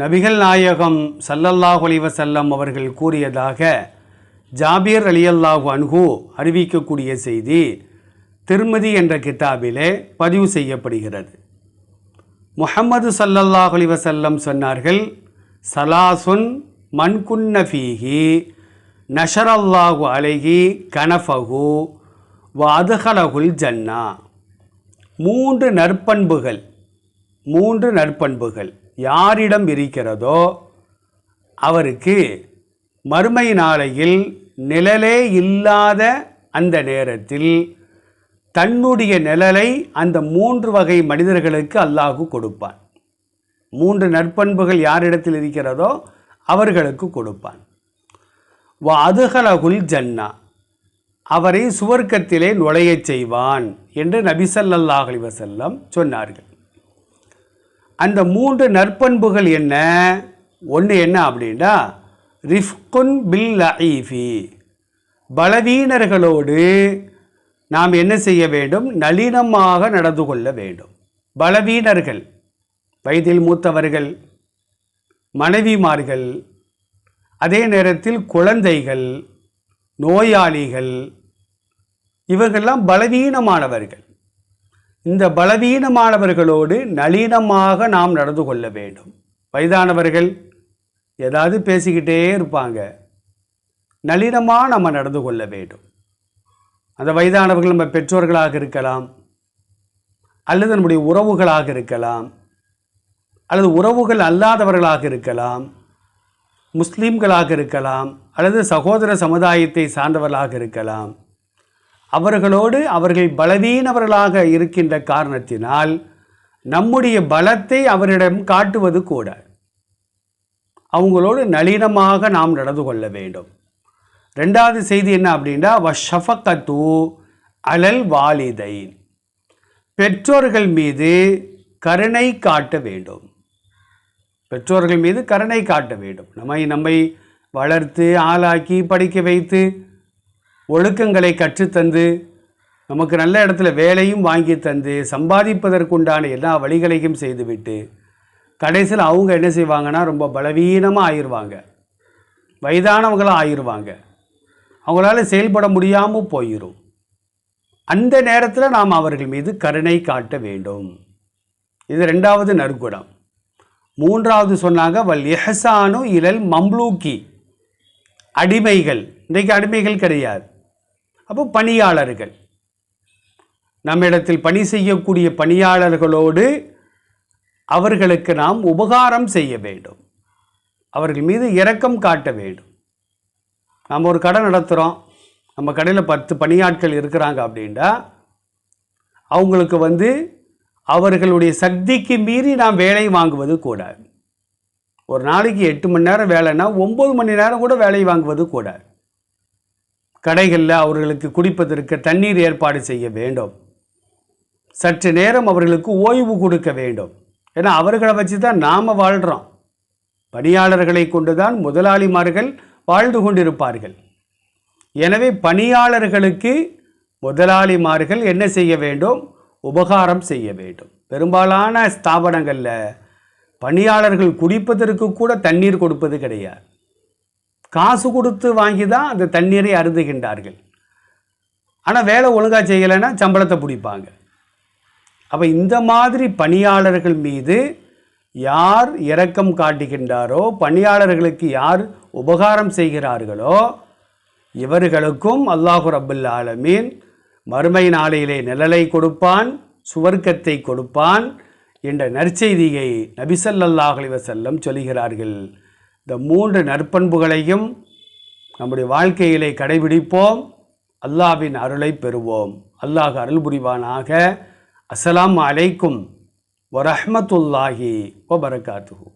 நபிகள் நாயகம் சல்லல்லாஹு செல்லம் அவர்கள் கூறியதாக ஜாபீர் அலியல்லாஹு அன்ஹு அறிவிக்கக்கூடிய செய்தி திருமதி என்ற கிதாபிலே பதிவு செய்யப்படுகிறது. முஹம்மது சல்லல்லாஹு செல்லம் சொன்னார்கள் சலாசுன் மன்குன்ன ஃபீஹி நஷரல்லாஹு அலைஹி கனஃபகு வ ஜன்னா. மூன்று நற்பண்புகள் மூன்று நற்பண்புகள். யாரிடம் இருக்கிறதோ அவருக்கு மறுமை நாளையில் நிழலே இல்லாத அந்த நேரத்தில் தன்னுடைய நிழலை அந்த மூன்று வகை மனிதர்களுக்கு அல்லாஹு கொடுப்பான். மூன்று நற்பண்புகள் யாரிடத்தில் இருக்கிறதோ அவர்களுக்கு கொடுப்பான். வ அதுகலகுல் ஜன்னா அவரை சுவர்க்கத்திலே நுழையச் செய்வான் என்று நபிசல்லாஹ் அலி வசல்லம் சொன்னார்கள். அந்த மூன்று நற்பண்புகள் என்ன? ஒன்று என்ன அப்படின்னா ரிஃப்குன் பில் ஐஃபி பலவீனர்களோடு நாம் என்ன செய்ய வேண்டும்? நளினமாக நடந்து கொள்ள வேண்டும். பலவீனர்கள் வயதில் மூத்தவர்கள் மனைவிமார்கள் அதே நேரத்தில் குழந்தைகள் நோயாளிகள் இவர்கள்லாம் பலவீனமானவர்கள். இந்த பலவீனமானவர்களோடு நளினமாக நாம் நடந்து கொள்ள வேண்டும். வயதானவர்கள் ஏதாவது பேசிக்கிட்டே இருப்பாங்க. நளினமாக நம்ம நடந்து கொள்ள வேண்டும். அந்த வயதானவர்கள் நம்ம பெற்றோர்களாக இருக்கலாம். அல்லது நம்முடைய உறவுகளாக இருக்கலாம். அல்லது உறவுகள் அல்லாதவர்களாக இருக்கலாம். முஸ்லீம்களாக இருக்கலாம். அல்லது சகோதர சமுதாயத்தை சார்ந்தவர்களாக இருக்கலாம். அவர்களோடு அவர்கள் பலவீனவர்களாக இருக்கின்ற காரணத்தினால் நம்முடைய பலத்தை அவரிடம் காட்டுவது கூட. அவங்களோடு நளினமாக நாம் நடந்து கொள்ள வேண்டும். ரெண்டாவது செய்தி என்ன அப்படின்னா வஷஃபக்கத்து அலல் வாலிதைன். பெற்றோர்கள் மீது கருணை காட்ட வேண்டும். பெற்றோர்கள் மீது கருணை காட்ட வேண்டும். நம்மை நம்மை வளர்த்து ஆளாக்கி படிக்க வைத்து ஒழுக்கங்களை கற்றுத்தந்து நமக்கு நல்ல இடத்துல வேலையும் வாங்கி தந்து சம்பாதிப்பதற்குண்டான எல்லா வழிகளையும் செய்துவிட்டு கடைசியில் அவங்க என்ன செய்வாங்கன்னா ரொம்ப பலவீனமாக ஆயிடுவாங்க வயதானவங்களாக ஆயிடுவாங்க அவங்களால செயல்பட முடியாமல் போயிடும் அந்த நேரத்தில் நாம் அவர்கள் மீது கருணை காட்ட வேண்டும். இது ரெண்டாவது நற்குணம். மூன்றாவது சொன்னாங்க வல் எஹசானு இலல் மம்லூக்கி. அடிமைகள். இன்றைக்கு அடிமைகள் கிடையாது. அப்போ பணியாளர்கள். நம்மிடத்தில் பணி செய்யக்கூடிய பணியாளர்களோடு அவர்களுக்கு நாம் உபகாரம் செய்ய வேண்டும். அவர்கள் மீது இரக்கம் காட்ட வேண்டும். நாம் ஒரு கடை நடத்துகிறோம் நம்ம கடையில் பத்து பணியாட்கள் இருக்கிறாங்க அப்படின்னா அவங்களுக்கு வந்து அவர்களுடைய சக்திக்கு மீறி நாம் வேலை வாங்குவது கூடாது. ஒரு நாளைக்கு எட்டு மணி நேரம் வேலைன்னா ஒம்பது மணி நேரம் கூட வேலை வாங்குவது கூடாது. கடைகளில் அவர்களுக்கு குடிப்பதற்கு தண்ணீர் ஏற்பாடு செய்ய வேண்டும். சற்று நேரம் அவர்களுக்கு ஓய்வு கொடுக்க வேண்டும். ஏன்னா அவர்களை வச்சு தான் நாம் வாழ்கிறோம் பணியாளர்களை கொண்டு தான் முதலாளிமார்கள் வாழ்ந்து கொண்டிருப்பார்கள். எனவே பணியாளர்களுக்கு முதலாளிமார்கள் என்ன செய்ய வேண்டும்? உபகாரம் செய்ய வேண்டும். பெரும்பாலான ஸ்தாபனங்களில் பணியாளர்கள் குடிப்பதற்கு கூட தண்ணீர் கொடுப்பது கிடையாது. காசு கொடுத்து வாங்கி தான் அந்த தண்ணீரை அருந்துகின்றார்கள். ஆனால் வேலை ஒழுங்காக செய்யலைன்னா சம்பளத்தை பிடிப்பாங்க. அப்போ இந்த மாதிரி பணியாளர்கள் மீது யார் இரக்கம் காட்டுகின்றாரோ பணியாளர்களுக்கு யார் உபகாரம் செய்கிறார்களோ இவர்களுக்கும் அல்லாஹு ரபுல் ஆலமீன் மறுமை நாளையிலே நிழலை கொடுப்பான் சுவர்க்கத்தை கொடுப்பான் என்ற நற்செய்தியை நபிசல்லாஹ் அலி வசல்லம் சொல்கிறார்கள். இந்த மூன்று நற்பண்புகளையும் நம்முடைய வாழ்க்கையிலே கடைபிடிப்போம். அல்லாவின் அருளை பெறுவோம். அல்லாஹ் அருள் புரிவானாக அஸ்லாம் அலைக்கும் வரஹ்மத்துல்லாஹி வபரகாத்துஹு.